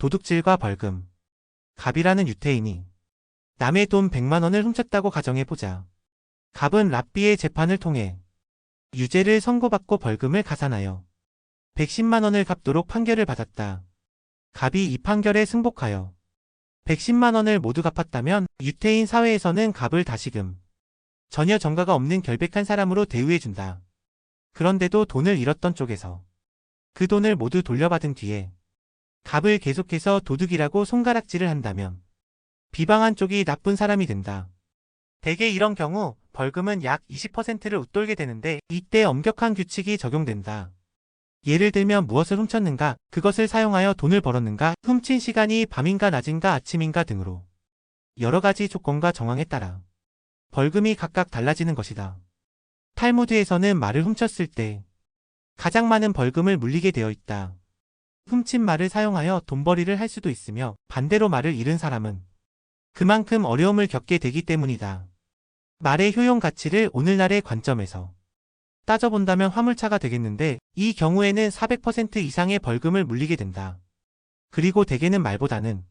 도둑질과 벌금. 갑이라는 유태인이 남의 돈 100만 원을 훔쳤다고 가정해보자. 갑은 랍비의 재판을 통해 유죄를 선고받고 벌금을 가산하여 110만 원을 갚도록 판결을 받았다. 갑이 이 판결에 승복하여 110만 원을 모두 갚았다면 유태인 사회에서는 갑을 다시금 전혀 정가가 없는 결백한 사람으로 대우해준다. 그런데도 돈을 잃었던 쪽에서 그 돈을 모두 돌려받은 뒤에 갑을 계속해서 도둑이라고 손가락질을 한다면 비방한 쪽이 나쁜 사람이 된다. 대개 이런 경우 벌금은 약 20%를 웃돌게 되는데 이때 엄격한 규칙이 적용된다. 예를 들면 무엇을 훔쳤는가, 그것을 사용하여 돈을 벌었는가, 훔친 시간이 밤인가 낮인가 아침인가 등으로 여러 가지 조건과 정황에 따라 벌금이 각각 달라지는 것이다. 탈무드에서는 말을 훔쳤을 때 가장 많은 벌금을 물리게 되어 있다. 훔친 말을 사용하여 돈벌이를 할 수도 있으며 반대로 말을 잃은 사람은 그만큼 어려움을 겪게 되기 때문이다. 말의 효용 가치를 오늘날의 관점에서 따져본다면 화물차가 되겠는데 이 경우에는 400% 이상의 벌금을 물리게 된다. 그리고 대개는 말보다는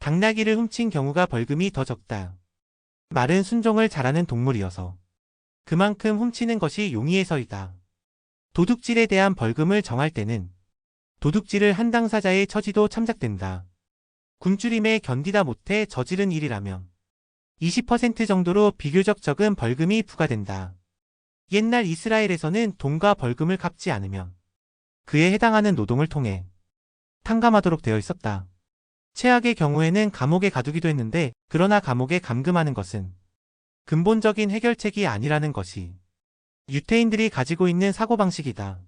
당나귀를 훔친 경우가 벌금이 더 적다. 말은 순종을 잘하는 동물이어서 그만큼 훔치는 것이 용이해서이다. 도둑질에 대한 벌금을 정할 때는 도둑질을 한 당사자의 처지도 참작된다. 굶주림에 견디다 못해 저지른 일이라면 20% 정도로 비교적 적은 벌금이 부과된다. 옛날 이스라엘에서는 돈과 벌금을 갚지 않으면 그에 해당하는 노동을 통해 탕감하도록 되어 있었다. 최악의 경우에는 감옥에 가두기도 했는데 그러나 감옥에 감금하는 것은 근본적인 해결책이 아니라는 것이 유태인들이 가지고 있는 사고방식이다.